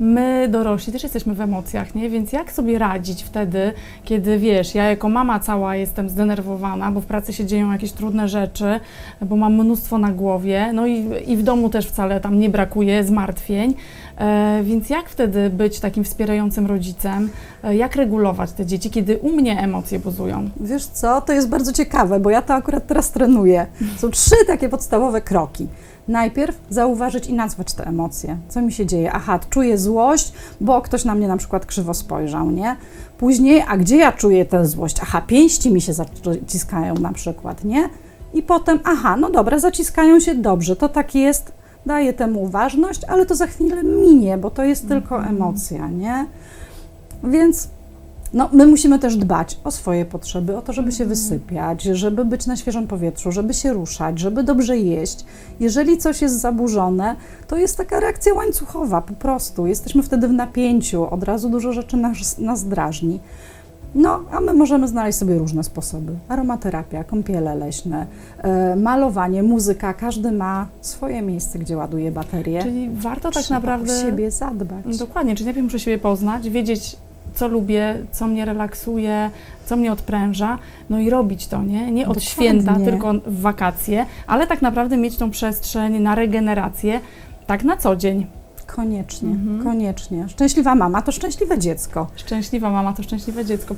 My dorośli też jesteśmy w emocjach, nie? Więc jak sobie radzić wtedy, kiedy wiesz, ja jako mama cała jestem zdenerwowana, bo w pracy się dzieją jakieś trudne rzeczy, bo mam mnóstwo na głowie, no i, i w domu też wcale tam nie brakuje zmartwień. E, więc jak wtedy być takim wspierającym rodzicem? E, jak regulować te dzieci, kiedy u mnie emocje buzują? Wiesz co, to jest bardzo ciekawe, bo ja to akurat teraz trenuję. Są trzy takie podstawowe kroki. Najpierw zauważyć i nazwać te emocje. Co mi się dzieje? Aha, czuję złość, bo ktoś na mnie na przykład krzywo spojrzał, nie? Później, a gdzie ja czuję tę złość? Aha, pięści mi się zaciskają na przykład, nie? I potem, aha, no dobra, zaciskają się dobrze, to tak jest, daję temu uważność, ale to za chwilę minie, bo to jest tylko emocja, nie? Więc no, my musimy też dbać o swoje potrzeby, o to, żeby się wysypiać, żeby być na świeżym powietrzu, żeby się ruszać, żeby dobrze jeść. Jeżeli coś jest zaburzone, to jest taka reakcja łańcuchowa po prostu. Jesteśmy wtedy w napięciu, od razu dużo rzeczy nas, nas drażni. No, a my możemy znaleźć sobie różne sposoby. Aromaterapia, kąpiele leśne, e, malowanie, muzyka. Każdy ma swoje miejsce, gdzie ładuje baterię. Czyli warto tak Trzeba naprawdę... o siebie zadbać. Dokładnie, czyli najpierw muszę siebie poznać, wiedzieć, co lubię, co mnie relaksuje, co mnie odpręża, no i robić to, nie? Nie od Dokładnie. święta, tylko w wakacje, ale tak naprawdę mieć tą przestrzeń na regenerację, tak na co dzień. Koniecznie, Mhm. koniecznie. Szczęśliwa mama to szczęśliwe dziecko. Szczęśliwa mama to szczęśliwe dziecko.